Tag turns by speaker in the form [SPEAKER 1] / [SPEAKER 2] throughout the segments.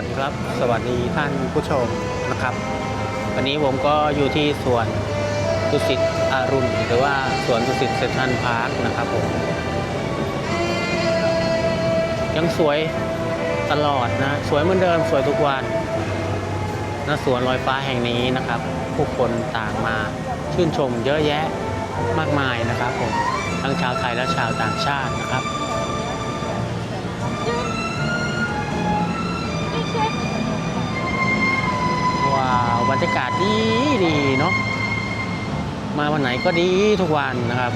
[SPEAKER 1] วัสดีครับ สวัสดีท่านผู้ชมนะครับ วันนี้ผมก็อยู่ที่สวนดุสิตอารุณ หรือว่าสวนดุสิตเซนทรัลพาร์คนะครับผม ยังสวยตลอดนะ สวยเหมือนเดิมสวยทุกวันณสวนลอยฟ้าแห่งนี้นะครับ ผู้คนต่างมาชื่นชมเยอะแยะมากมายนะครับผม ทั้งชาวไทยและชาวต่างชาตินะครับ บรรยากาศดีดีเนาะมาวันไหนก็ดีทุกวันนะครับ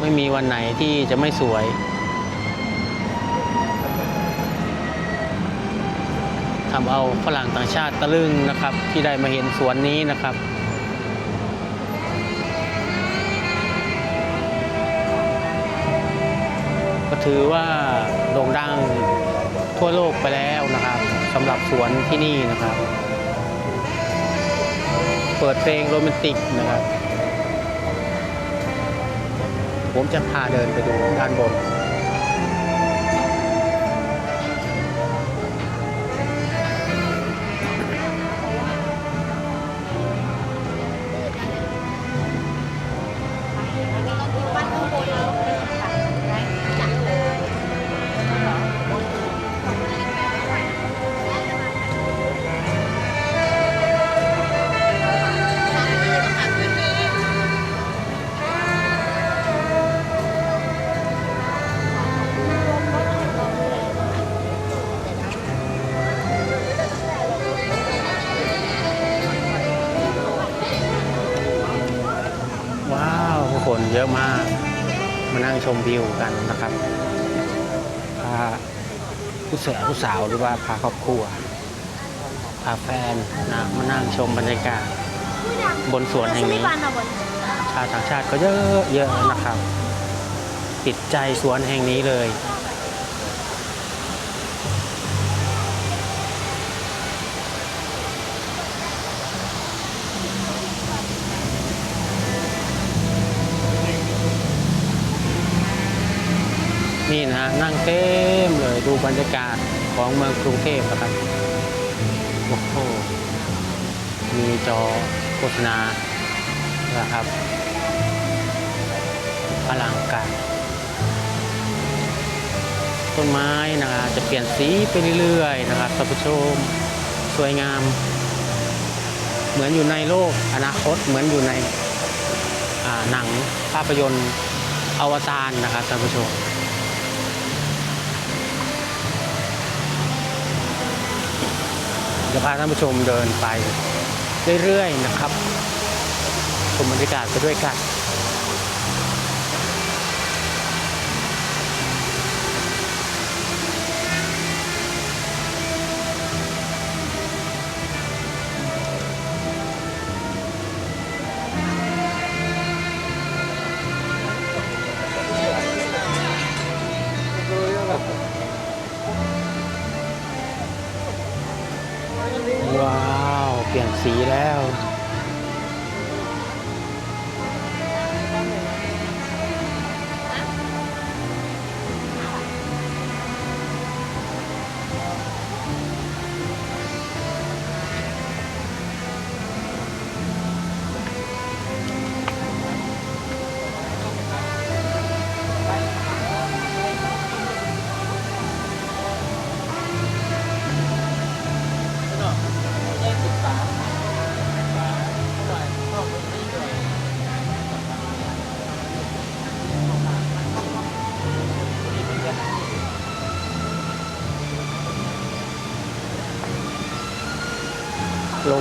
[SPEAKER 1] ไม่มีวันไหนที่จะไม่สวยทำเอาฝรั่งต่างชาติตะลึงนะครับ ที่ได้มาเห็นสวนนี้นะครับก็ถือว่าโด่งดังทั่วโลกไปแล้วนะครับสำหรับสวนที่นี่นะครับ เปิดเพลงโรแมนติกนะครับ ผมจะพาเดินไปดูด้านบน
[SPEAKER 2] วัน
[SPEAKER 1] มานั่งชมวิวกันนะครับพาผู้เสือผู้สาวหรือว่าพาครอบครัวพาแฟนนะมานั่งชมบรรยากาศบนสวนแห่งนี้ ชาวต่างชาติก็เยอะเยอะนะครับ ติดใจสวนแห่งนี้เลย นี่นะฮะนั่งเต็มเลยดูบรรยากาศของเมืองกรุงเทพนะครับโอ้โหมีจอโฆษณานะครับอลังการต้นไม้นะครจะเปลี่ยนสีไปเรื่อยๆนะครับท่านผู้ชมสวยงาม เหมือนอยู่ในโลกอนาคตเหมือนอยู่ในหนังภาพยนตร์อวตารนะครับท่านผู้ชม จะพาท่านผู้ชมเดินไปเรื่อยๆนะครับชมบรรยากาศไปด้วยกัน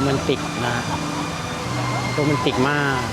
[SPEAKER 1] มนติกนะโรแมนติกมาก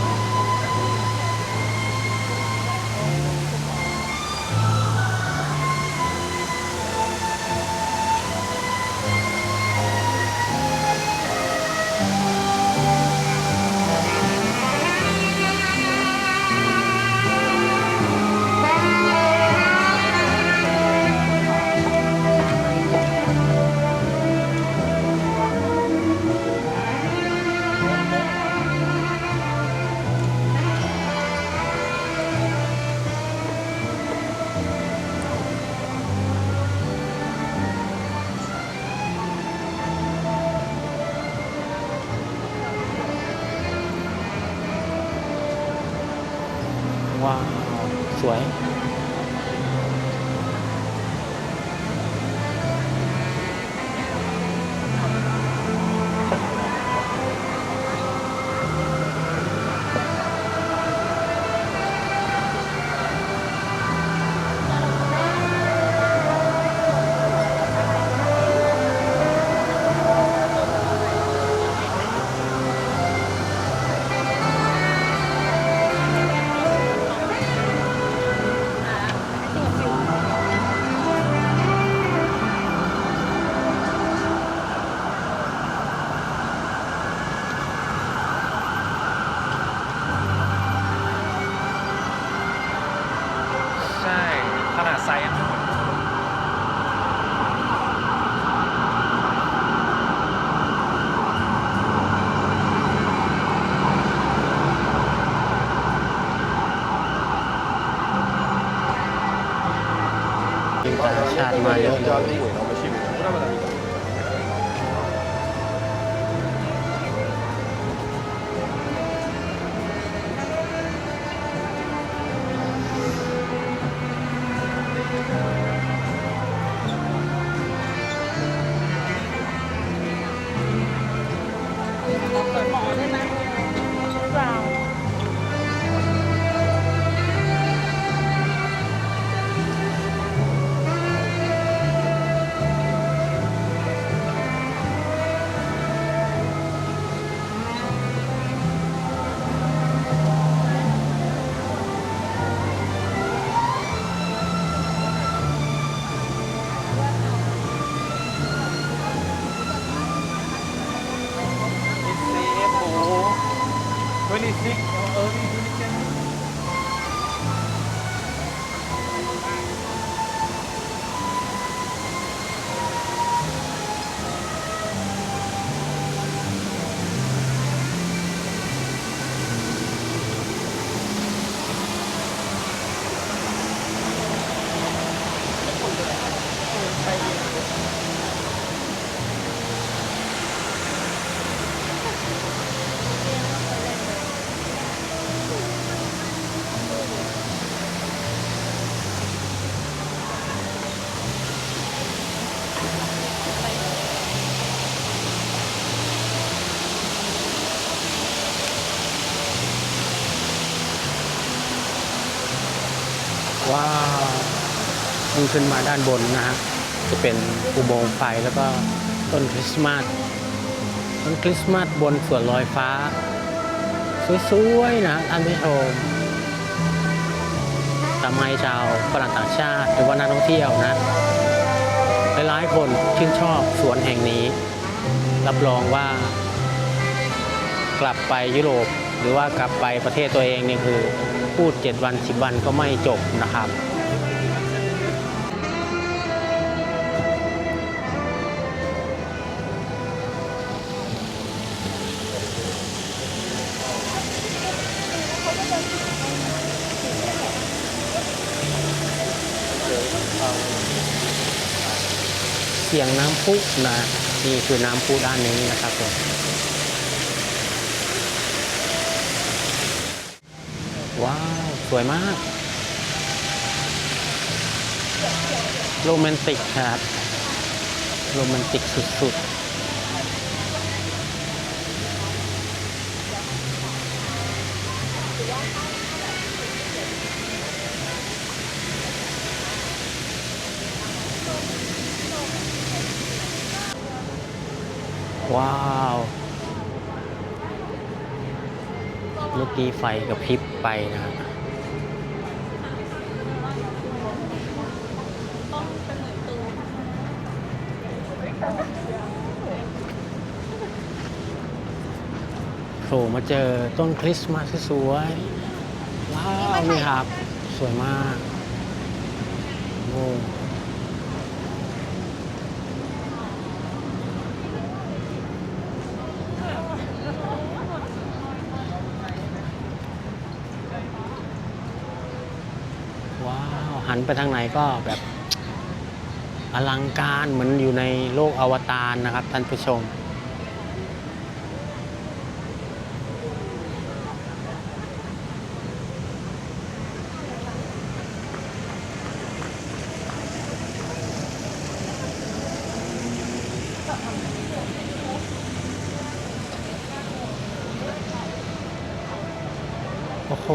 [SPEAKER 1] ทีมต่างชาติมาเยอะ
[SPEAKER 2] 26 or early 26.
[SPEAKER 1] ว้าวขึ้นมาด้านบนนะฮะจะเป็นอุโมงค์ไฟแล้วก็ต้นคริสต์มาสต้นคริสต์มาสบนสวนลอยฟ้า สวยๆนะท่านผู้ชมทำให้ชาวฝรั่งต่างชาติหรือว่านักท่องเที่ยวนะหลายๆคนชื่นชอบสวนแห่งนี้ รับรองว่ากลับไปยุโรป หรือว่ากลับไปประเทศตัวเองนี่คือพูด 7 วัน 10 วันก็ไม่จบนะครับเสียงน้ำพุนะนี่คือน้ำพุด้านนี้นะครับผม ว้าว สวยมาก โรแมนติกครับ โรแมนติกสุดๆว้าว เมื่อกี้ไฟกับพริบไปนะครับโผล่มาเจอต้นคริสต์มาสที่สวยว้าวนี่ครับ สวยมากโอ้ว้าว หัน ไปทางไหนก็แบบอลังการเหมือนอยู่ในโลกอวตารนะครับท่านผู้ชม ว โอ้โห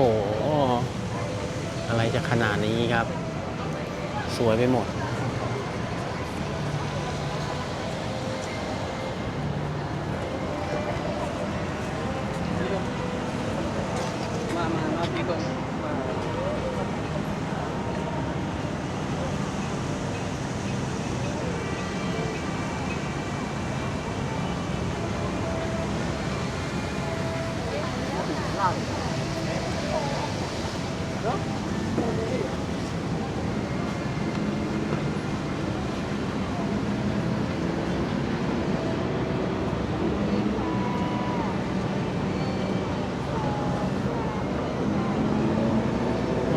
[SPEAKER 1] อะไรจะขนาดนี้ครับ สวยไปหมด
[SPEAKER 3] มามามาพี่ก่อนมา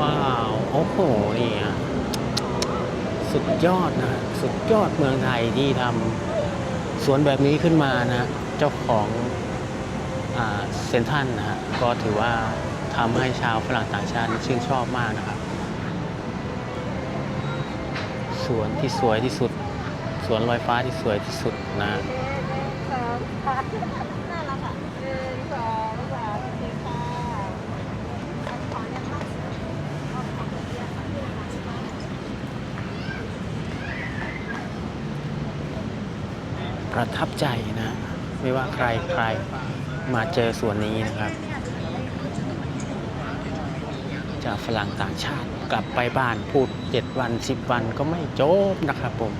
[SPEAKER 1] ว้าว โอ้โห นี่อะสุด ยอดนะสุดยอดเมืองไทยที่ทำสวนแบบนี้ขึ้นมานะเจ้าของเซนทันนะฮะก็ถือว่าทำให้ชาวฝรั่งต่างชาติชื่นชอบมากนะครับสวนที่สวยที่สุดสวนลอยฟ้าที่สวยที่สุดนะ
[SPEAKER 2] สองสามน่ารักอะหนึ่งสองสามสี่ค่ะขอเนี่ยค่ะ
[SPEAKER 1] ประทับใจนะ ไม่ว่าใครใครมาเจอส่วนนี้นะครับจากฝรั่งต่างชาติกลับไปบ้านพูด 7 วัน 10 วันก็ไม่จบนะครับผม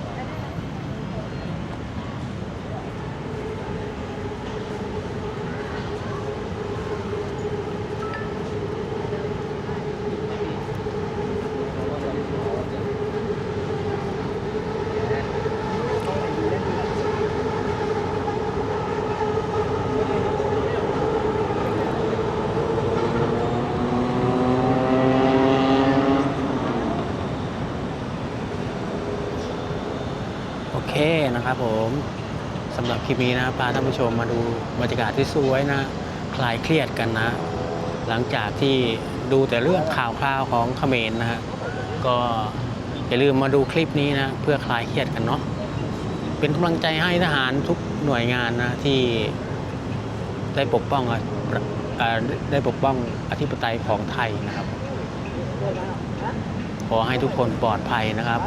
[SPEAKER 1] โอเค นะครับผมสำหรับคลิปนี้นะพาท่านผู้ชมมาดูบรรยากาศที่สวยนะ คลายเครียดกันนะ หลังจากที่ดูแต่เรื่องข่าวคราวของเขมรนะฮะก็อย่าลืมมาดูคลิปนี้นะเพื่อคลายเครียดกันเนาะเป็นกำลังใจให้ทหารทุกหน่วยงานนะที่ได้ปกป้องอได้ปกป้องอธิปไตยของไทยนะครับ ขอให้ทุกคนปลอดภัยนะครับ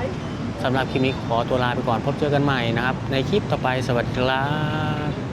[SPEAKER 1] สำหรับคลิปนี้ขอตัวลาไปก่อนพบเจอกันใหม่นะครับ ในคลิปต่อไปสวัสดีครับ